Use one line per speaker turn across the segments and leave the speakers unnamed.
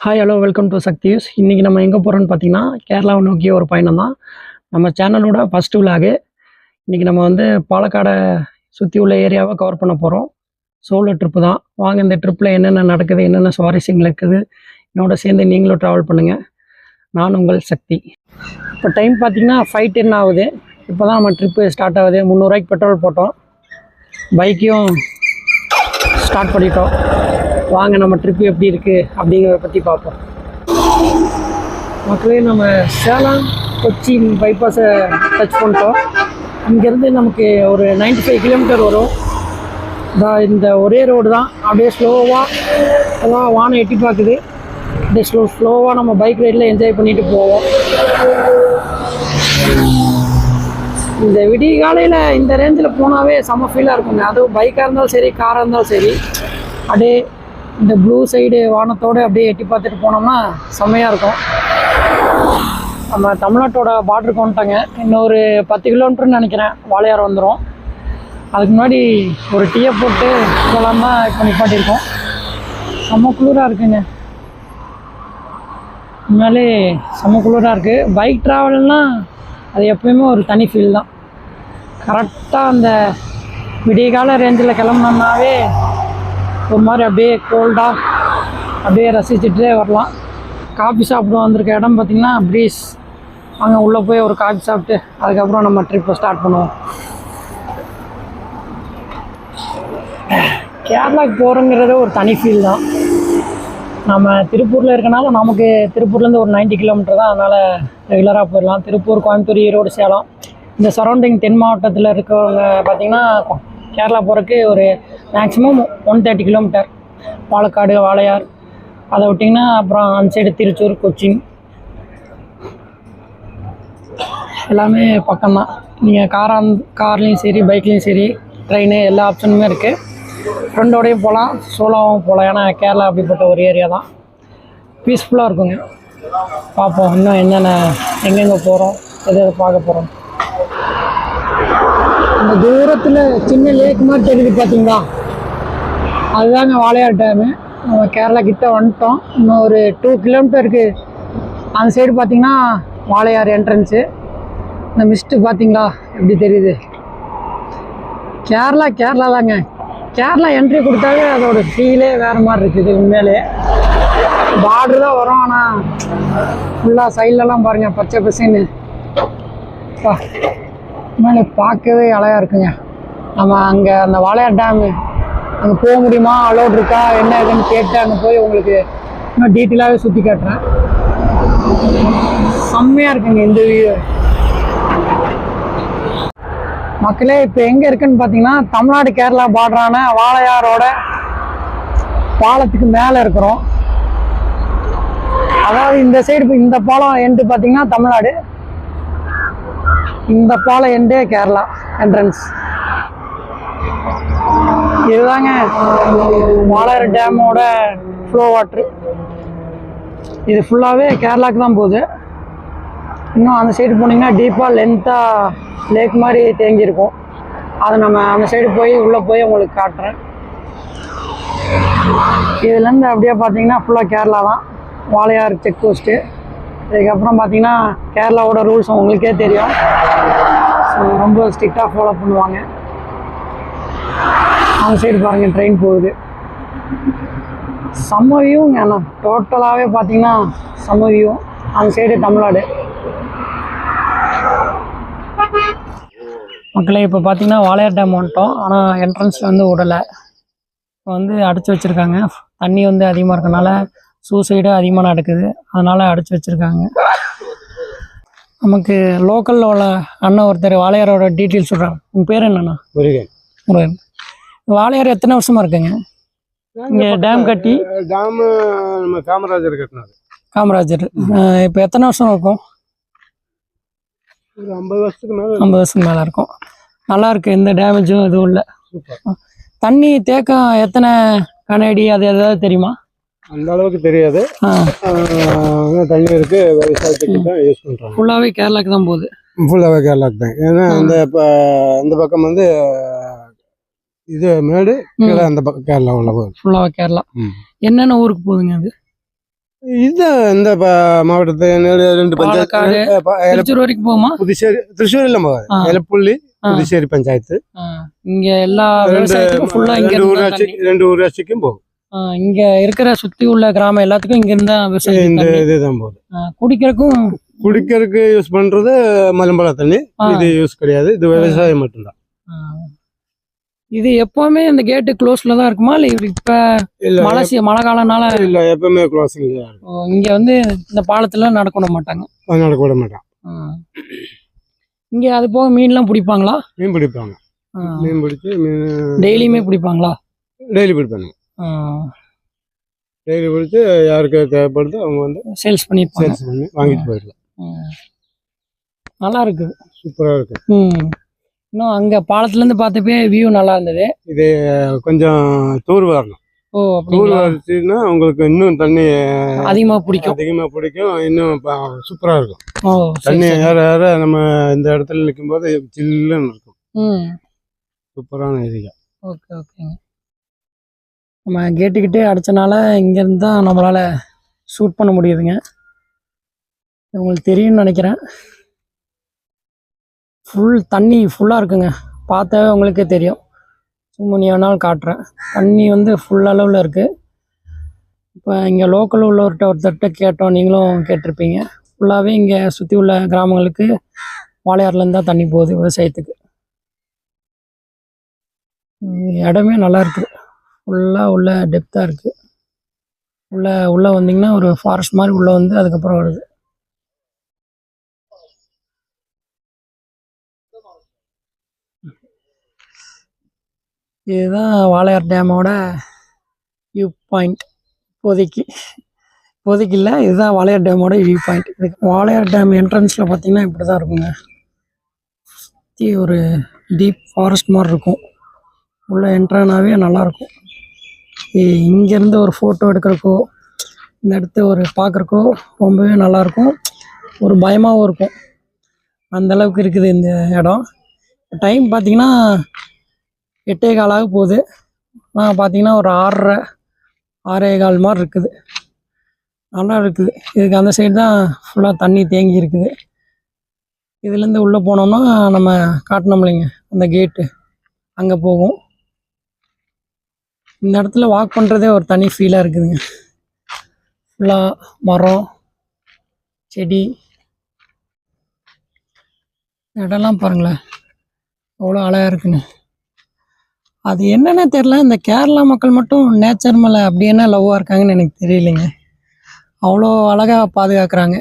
Hi hello welcome to சக்தியூஸ் இன்றைக்கி நம்ம எங்கே போகிறோம்னு பார்த்தீங்கன்னா கேரளாவை நோக்கிய ஒரு பயணம் தான். நம்ம சேனலோட ஃபஸ்ட்டு விலாகு இன்றைக்கி நம்ம வந்து பாலக்காடை சுற்றி உள்ள ஏரியாவை கவர் பண்ண போகிறோம் சோலோ ட்ரிப்பு தான். வாங்க இந்த ட்ரிப்பில் என்னென்ன நடக்குது என்னென்ன சுவாரஸ்யங்கள் இருக்குது என்னோட சேர்ந்து நீங்களும் ட்ராவல் பண்ணுங்கள் நான் உங்கள் சக்தி. இப்போ டைம் பார்த்தீங்கன்னா ஃபைவ் டென் ஆகுது. இப்போ தான் நம்ம ட்ரிப்பு ஸ்டார்ட் ஆகுது. முந்நூறுரூவாய்க்கு பெட்ரோல் போட்டோம். பைக்கையும் ஸ்டார்ட் பண்ணிட்டோம். வாங்க நம்ம ட்ரிப்பு எப்படி இருக்குது அப்படிங்கிறத பற்றி பார்ப்போம். மக்களே நம்ம சேலம் கொச்சின் பைபாஸை டச் பண்ணிட்டோம். இங்கேருந்து நமக்கு ஒரு 95 ஃபைவ் கிலோமீட்டர் வரும். தான் இந்த ஒரே ரோடு தான். அப்படியே ஸ்லோவாக அதான் வானம் எட்டி பார்க்குது. அப்படியே ஸ்லோ ஸ்லோவாக நம்ம பைக் ரைடில் என்ஜாய் பண்ணிட்டு போவோம். இந்த விடிய காலையில் இந்த ரேஞ்சில் போனாவே செம்ம ஃபீலாக இருக்குங்க. அதுவும் பைக்காக இருந்தாலும் சரி காராக இருந்தாலும் சரி அப்படியே இந்த ப்ளூ சைடு வானத்தோடு அப்படியே எட்டி பார்த்துட்டு போனோம்னா செம்மையாக இருக்கும். நம்ம தமிழ்நாட்டோட பார்டருக்கு வந்துட்டாங்க இன்னொரு பத்து கிலோமீட்டர்னு நினைக்கிறேன். வாழையார் வந்துடும் அதுக்கு முன்னாடி ஒரு டீயை போட்டு போகலாம் தான் இப்போ நிப்பாட்டியிருக்கோம் செம்ம குளிராக இருக்குங்க. உண்மையாலே செம்ம குளிராக இருக்குது பைக் ட்ராவல்னால் அது எப்பயுமே ஒரு தனி ஃபீல் தான். கரெக்டாக அந்த விடிய கால ரேஞ்சில் கிளம்புனோம்னாவே ஒரு மாதிரி அப்படியே கோல்டாக அப்படியே ரசிச்சுட்டே வரலாம். காஃபி சாப்பிட வந்திருக்க இடம் பார்த்திங்கன்னா ப்ரீஸ் அங்கே உள்ளே போய் ஒரு காஃபி சாப்பிட்டு அதுக்கப்புறம் நம்ம ட்ரிப்பை ஸ்டார்ட் பண்ணுவோம். கேரளாக்கு போகிறோங்கிறது ஒரு தனி ஃபீல் தான். நம்ம திருப்பூரில் இருக்கனால நமக்கு திருப்பூர்லேருந்து ஒரு 90 கிலோமீட்டர் தான். அதனால் ரெகுலராக போயிடலாம். திருப்பூர் கோயம்புத்தூர் ஈரோடு சேலம். இந்த சரௌண்டிங் தென் மாவட்டத்தில் இருக்கிறவங்க பார்த்திங்கன்னா கேரளா போகிறக்கு ஒரு maximum one thirty kilometre Palakkad Walayar அதை விட்டிங்கன்னா அப்புறம் அந்த சைடு திருச்சூர் கொச்சின். எல்லாமே பக்கம்தான். நீங்கள் காராக கார்லேயும் சரி பைக்லேயும் சரி ட்ரெயின் எல்லா ஆப்ஷனுமே இருக்குது ஃப்ரெண்டோடையும் போகலாம் சோலோவும் போகலாம் ஏன்னா கேரளா அப்படிப்பட்ட ஒரு ஏரியா தான். பீஸ்ஃபுல்லாக இருக்குங்க. பார்ப்போம் இன்னும் என்னென்ன எங்கெங்கே போகிறோம் எது எது பார்க்க போகிறோம் அந்த தூரத்தில் சின்ன லேக் மாதிரி தெரியுது பார்த்தீங்களா அதுதாங்க வாழையார் டேமு நம்ம கேரளா கிட்ட வந்துட்டோம். இன்னும் ஒரு டூ கிலோமீட்டருக்கு அந்த சைடு பார்த்தீங்கன்னா வாழையார் என்ட்ரன்ஸு இந்த மிஸ்ட்டு பார்த்தீங்களா எப்படி தெரியுது? கேரளா கேரளா தாங்க. கேரளா என்ட்ரி கொடுத்தாவே அதோட ஃபீலே வேறு மாதிரி இருக்குது உண்மையிலே பார்டர் தான் வரும் ஆனால் ஃபுல்லாக சைட்லலாம் பாருங்கள் பச்சை பசேன்னு. பா. மேலே பார்க்கவே அழகாக இருக்குங்க. நம்ம அங்கே அந்த வாளையார் டேமு அங்கே போக முடியுமா? அலோட் இருக்கா? என்ன ஏதுன்னு கேட்டு அங்கே போய் உங்களுக்கு இன்னும் டீட்டெயிலாகவே சுற்றி காட்டுறேன். செம்மையாக இருக்குங்க இந்த வியூ மக்களே இப்போ எங்கே இருக்குன்னு பார்த்தீங்கன்னா தமிழ்நாடு கேரளா பார்டரான வாழையாரோட பாலத்துக்கு மேலே இருக்கிறோம். அதாவது இந்த சைடு இந்த பாலம் எண்டு பார்த்தீங்கன்னா தமிழ்நாடு. இந்த பாலம் எண்டே கேரளா என்ட்ரன்ஸ் இதுதாங்க வாளையார் டேமோட ஃப்ளோ வாட்ரு இது ஃபுல்லாகவே கேரளாவுக்கு தான் போகுது. இன்னும் அந்த சைடு போனீங்கன்னா டீப்பாக லென்த்தாக லேக் மாதிரி தேங்கியிருக்கும். அதை நம்ம அந்த சைடு போய் உள்ளே போய் உங்களுக்கு காட்டுறேன். இதுலேருந்து அப்படியே பார்த்தீங்கன்னா ஃபுல்லாக கேரளா தான். வாழையார் செக் போஸ்ட்டு இதுக்கப்புறம் பார்த்தீங்கன்னா கேரளாவோட ரூல்ஸ் உங்களுக்கே தெரியும். ஸோ ரொம்ப ஸ்ட்ரிக்டாக ஃபாலோ பண்ணுவாங்க. அந்த சைடு பாருங்கள் ட்ரெயின் போகுது. செம்ம வியூங்க அண்ணா. டோட்டலாகவே பார்த்தீங்கன்னா செம்ம வியூ அந்த சைடு தமிழ்நாடு. மக்களே இப்போ பார்த்தீங்கன்னா வாளையார் டேம் வந்துட்டோம். ஆனால் என்ட்ரன்ஸ் வந்து விடலை. இப்போ வந்து அடைச்சி வச்சுருக்காங்க. தண்ணி வந்து அதிகமாக இருக்கனால சூசைடு அதிகமாக நடக்குது. அதனால் அடைச்சி வச்சுருக்காங்க. நமக்கு லோக்கலில் உள்ள அண்ணன் ஒருத்தர் வாளையாரோட டீட்டெயில் சொல்கிறாங்க உங்கள் பேர் என்னண்ணா?
முருகன்.
முருகன். வாளையார் எத்தனை வருஷமா இருக்குங்க? இங்கே டேம் கட்டி?
டேம் நம்ம காமராஜர் கட்டினாரு.
காமராஜர். இப்போ எத்தனை வருஷம் இருக்கும்?
ஒரு ஐம்பது வருஷத்துக்கு மேல
ஐம்பது வருஷத்துக்கு மேலே இருக்கும். நல்லா இருக்கு எந்த டேமேஜும் எதுவும் இல்லை. தண்ணி தேக்கம் எத்தனை கனடி அது எதாவது தெரியுமா?
அந்த அளவுக்கு தெரியாது. தண்ணி இருக்கு விவசாயத்துக்கு தான் யூஸ் பண்றாங்க.
ஃபுல்லாகவே கேரளாக்கு தான் போகுது.
ஃபுல்லாகவே கேரளாக்கு தான். ஏன்னா இந்த இப்போ இந்த பக்கம் வந்து இது மேடு கீழே அந்த பக்கம் கேரளா உள்ள போகுது.
ஃபுல்லாக கேரளா. என்னென்ன ஊருக்கு போகுதுங்க அது
இதுதான் இந்த மாவட்டத்து ரெண்டு பஞ்சாயத்து
வரைக்கும் போகுமா?
புதுச்சேரி திருச்சூர் இல்ல போகாது. எலப்புள்ளி. புதுச்சேரி பஞ்சாயத்து.
இங்க எல்லா
ரெண்டு ஊராட்சி. ரெண்டு ஊராட்சிக்கும் போகும்.
இங்க இருக்கிற சுத்தி உள்ள கிராமம் எல்லாத்துக்கும் இங்க இருந்தா விவசாயம்
இந்த. இதுதான் போகுது.
குடிக்கிறதுக்கும்
குடிக்கிறதுக்கு யூஸ் பண்றது மலம்பழ தண்ணி. இது யூஸ் கிடையாது. இது விவசாயம் மட்டும்தான்.
இது எப்பவுமே இந்த கேட்டு க்ளோஸ்ல தான் இருக்குமா? இல்ல இப்ப மழை மழை காலம்னால
இல்ல எப்பவுமே
ஓ, இங்க வந்து இந்த பாலத்துல நடக்க விட மாட்டாங்க.
நடக்க விட மாட்டான்
ஆ. இங்க அது போக மீன்லாம் பிடிப்பாங்களா?
மீன் பிடிப்பாங்க. மீன் பிடிச்சி மீன்
டெய்லியுமே பிடிப்பாங்களா?
டெய்லி பிடிப்பாங்க டெய்லி பிடிச்சி யாருக்கு தேவைப்படுதோ அவங்க வந்து
சேல்ஸ் பண்ணிப்பாங்க
சேல்ஸ் பண்ணி வாங்கிட்டு போயிடலாம்.
நல்லா இருக்குது.
சூப்பரா இருக்கு.
ம். இன்னும் அங்க பாலத்துல இருந்து பார்த்தப்பே வியூ நல்லா இருந்தது.
இது கொஞ்சம் தூர் வரணும்.
ஓ
தூர் வச்சுன்னா உங்களுக்கு இன்னும் தண்ணி
அதிகமா பிடிக்கும்.
அதிகமா பிடிக்கும். இன்னும் ப- சூப்பரா இருக்கும்.
ஓ
தண்ணி. ஏற ஏற நம்ம இந்த இடத்துல நிற்கும் போது சில்லுன்னு இருக்கும்.
ம்.
சூப்பரான ஏரியா.
ஓகே ஓகேங்க. நம்ம கேட்டுக்கிட்டே அடித்தனால இங்கேருந்து தான் நம்மளால் ஷூட் பண்ண முடியுதுங்க. உங்களுக்கு தெரியும்னு நினைக்கிறேன். ஃபுல் தண்ணி ஃபுல்லாக இருக்குங்க. பார்த்தாவே உங்களுக்கே தெரியும். சும்மா நீ வேணாலும் காட்டுறேன். தண்ணி வந்து ஃபுல் அளவில் இருக்குது இப்போ இங்கே லோக்கல் உள்ளவர்கிட்ட ஒருத்தர்கிட்ட கேட்டோம். நீங்களும் கேட்டிருப்பீங்க. ஃபுல்லாகவே இங்கே சுற்றி உள்ள கிராமங்களுக்கு வாழையாறுலேருந்து தான் தண்ணி போகுது விவசாயத்துக்கு. இடமே நல்லா இருக்குது ஃபுல்லாக உள்ள டெப்த்தாக இருக்குது உள்ள உள்ளே வந்தீங்கன்னா ஒரு ஃபாரஸ்ட் மாதிரி உள்ளே வந்து அதுக்கப்புறம் வருது. இதுதான் வாளையார் டேமோட வியூ பாயிண்ட் இப்போதைக்கு இப்போதைக்கு இல்லை இதுதான் வாளையார் டேமோட வியூ பாயிண்ட் இதுக்கு வாளையார் டேம் என்ட்ரன்ஸில் பார்த்தீங்கன்னா இப்படி தான் இருக்குங்க. சுற்றி ஒரு டீப் ஃபாரஸ்ட் மாதிரி இருக்கும். உள்ளே என்ட்ரானாவே நல்லாயிருக்கும் இங்கேருந்து ஒரு ஃபோட்டோ எடுக்கிறக்கோ இந்த இடத்த ஒரு பார்க்குறக்கோ ரொம்பவே நல்லாயிருக்கும் ஒரு பயமாகவும் இருக்கும். அந்தளவுக்கு இருக்குது இந்த இடம். டைம் பார்த்தீங்கன்னா எட்டே காலாக போகுது. நான் பார்த்தீங்கன்னா ஒரு ஆறரை ஆறே கால் மாதிரி இருக்குது. நல்லா இருக்குது. இதுக்கு அந்த சைடு தான் ஃபுல்லாக தண்ணி தேங்கி இருக்குது. இதுலேருந்து உள்ளே போனோம்னா நம்ம காட்டினோம் இல்லைங்க அந்த கேட்டு அங்கே போகும். இந்த இடத்துல வாக் பண்ணுறதே ஒரு தனி ஃபீலாக இருக்குதுங்க. ஃபுல்லாக மரம் செடி. இடம்லாம் பாருங்களேன். அவ்வளோ அழகாக இருக்குங்க. அது என்னன்னே தெரில இந்த கேரளா மக்கள் மட்டும் நேச்சர் மேலே அப்படி என்ன லவ்வாக இருக்காங்கன்னு எனக்கு தெரியலைங்க. அவ்வளோ அழகாக பாதுகாக்கிறாங்க.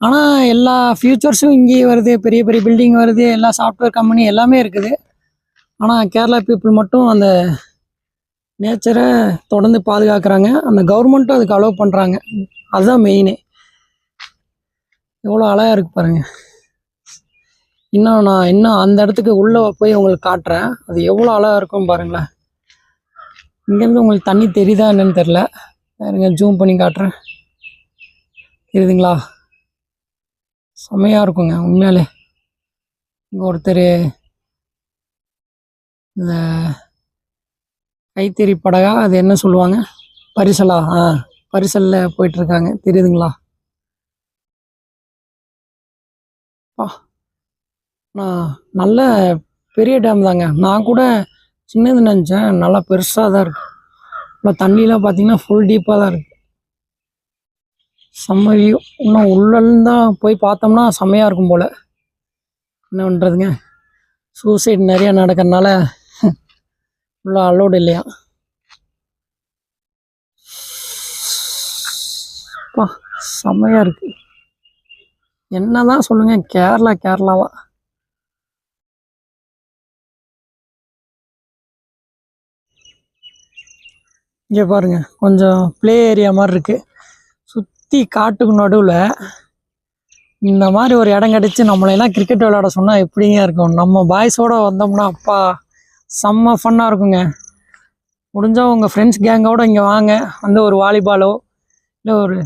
ஆனால் எல்லா ஃபியூச்சர்ஸும் இங்கேயே வருது. பெரிய பெரிய பில்டிங் வருது. எல்லா சாஃப்ட்வேர் கம்பெனி எல்லாமே இருக்குது. ஆனால் கேரளா பீப்புள் மட்டும் அந்த நேச்சரை தொடர்ந்து பாதுகாக்கிறாங்க. அந்த கவர்மெண்ட்டும் அதுக்கு அலோவ் பண்ணுறாங்க அதுதான் மெயினு எவ்வளோ அழகாக இருக்குது பாருங்க. இன்னும் நான் இன்னும் அந்த இடத்துக்கு உள்ளே போய் உங்களுக்கு காட்டுறேன். அது எவ்வளோ அழகாக இருக்கும் பாருங்களேன். இங்கேருந்து உங்களுக்கு தண்ணி தெரியுதா என்னன்னு தெரில இருங்க ஜூம் பண்ணி காட்டுறேன். தெரியுதுங்களா? செம்மையாக இருக்குங்க உண்மையாலே. இங்கே ஒருத்தர் இந்த கைத்தறி படகா அது என்ன சொல்லுவாங்க? பரிசலா ஆ பரிசலில் போயிட்டுருக்காங்க. தெரியுதுங்களா? நான் நல்ல பெரிய டேம் தாங்க. நான் கூட சின்னது நினச்சேன். நல்லா பெருசாக தான் இருக்கும் இப்போ தண்ணிலாம் பார்த்தீங்கன்னா ஃபுல் டீப்பாக தான் இருக்குது செம்ம வியூ இன்னும் உள்ளேருந்தான் போய் பார்த்தோம்னா செம்மையாக இருக்கும் போல். என்ன பண்ணுறதுங்க சூசைட் நிறைய நடக்கிறதுனால ஃபுல்லாக அலோடு இல்லையா? அப்பா செம்மையாக இருக்கு. என்னதான் சொல்லுங்க கேரளா கேரளாவா? இங்கே பாருங்க கொஞ்சம் ப்ளே ஏரியா மாதிரி இருக்கு. சுற்றி காட்டுக்கு நடுவில் இந்த மாதிரி ஒரு இடம் கிடச்சி நம்மளையெல்லாம் கிரிக்கெட் விளையாட சொன்னால் எப்படிங்க இருக்கும்? நம்ம பாய்ஸோட வந்தோம்னா அப்பா செம்ம ஃபன்னாக இருக்குங்க. முடிஞ்சால் உங்கள் ஃப்ரெண்ட்ஸ் கேங்கோட இங்கே வாங்க. வந்து ஒரு வாலிபாலோ இல்லை ஒரு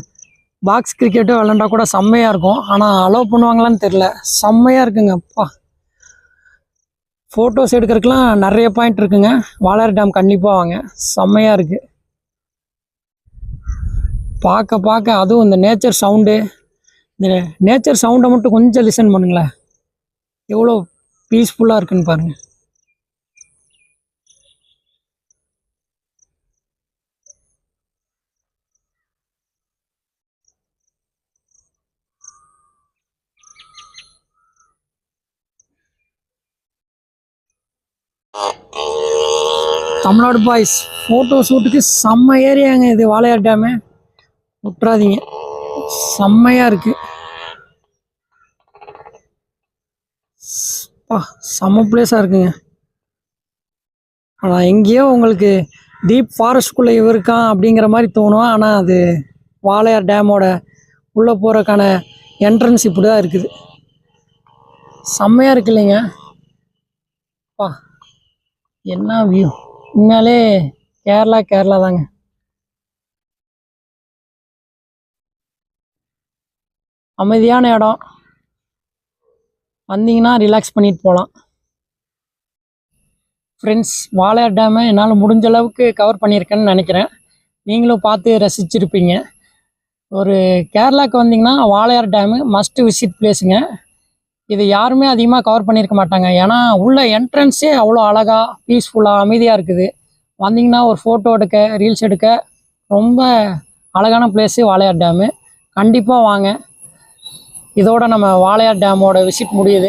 பாக்ஸ் கிரிக்கெட்டோ விளாண்டா கூட செம்மையாக இருக்கும். ஆனால் அலோவ் பண்ணுவாங்களான்னு தெரில செம்மையாக இருக்குங்க அப்பா. ஃபோட்டோஸ் எடுக்கிறதுக்கெலாம் நிறைய பாயிண்ட் இருக்குங்க. வாழார் டேம் கண்டிப்பாக வாங்க. செம்மையாக இருக்குது பார்க்க பார்க்க அதுவும் இந்த நேச்சர் சவுண்டு இந்த நேச்சர் சவுண்டை மட்டும் கொஞ்சம் லிசன் பண்ணுங்களேன். எவ்வளோ பீஸ்ஃபுல்லாக இருக்குன்னு பாருங்கள் தமிழ்நாடு பாய்ஸ் ஃபோட்டோ ஷூட்டுக்கு செம்ம ஏரியாங்க இது வாழையார் டேமு விட்றாதீங்க செம்மையாக இருக்கு. பா செம்ம பிளேஸாக இருக்குங்க. ஆனால் எங்கேயோ உங்களுக்கு டீப் ஃபாரஸ்ட்குள்ளே இவ இருக்கான் அப்படிங்கிற மாதிரி தோணும். ஆனால் அது வாழையார் டேமோட உள்ளே போகிறக்கான என்ட்ரன்ஸ் இப்படி தான் இருக்குது. செம்மையாக இருக்கு இல்லைங்க. பா என்ன வியூ உண்மையாலே கேரளா கேரளா தாங்க. அமைதியான இடம். வந்தீங்கன்னா ரிலாக்ஸ் பண்ணிட்டு போகலாம். ஃப்ரெண்ட்ஸ் வாழையார் டேமை என்னால் முடிஞ்ச அளவுக்கு கவர் பண்ணியிருக்கேன்னு நினைக்கிறேன். நீங்களும் பார்த்து ரசிச்சிருப்பீங்க. ஒரு கேரளாவுக்கு வந்தீங்கன்னா வாழையார் டேமு மஸ்ட் விசிட் பிளேஸுங்க இது யாருமே அதிகமாக கவர் பண்ணியிருக்க மாட்டாங்க. ஏன்னா உள்ள என்ட்ரன்ஸே அவ்வளோ அழகாக பீஸ்ஃபுல்லாக அமைதியாக இருக்குது. வந்தீங்கன்னா ஒரு ஃபோட்டோ எடுக்க ரீல்ஸ் எடுக்க ரொம்ப அழகான பிளேஸு வாளையார் டேமு கண்டிப்பாக வாங்க. இதோட நம்ம வாழையார் டேமோட விசிட் முடியுது.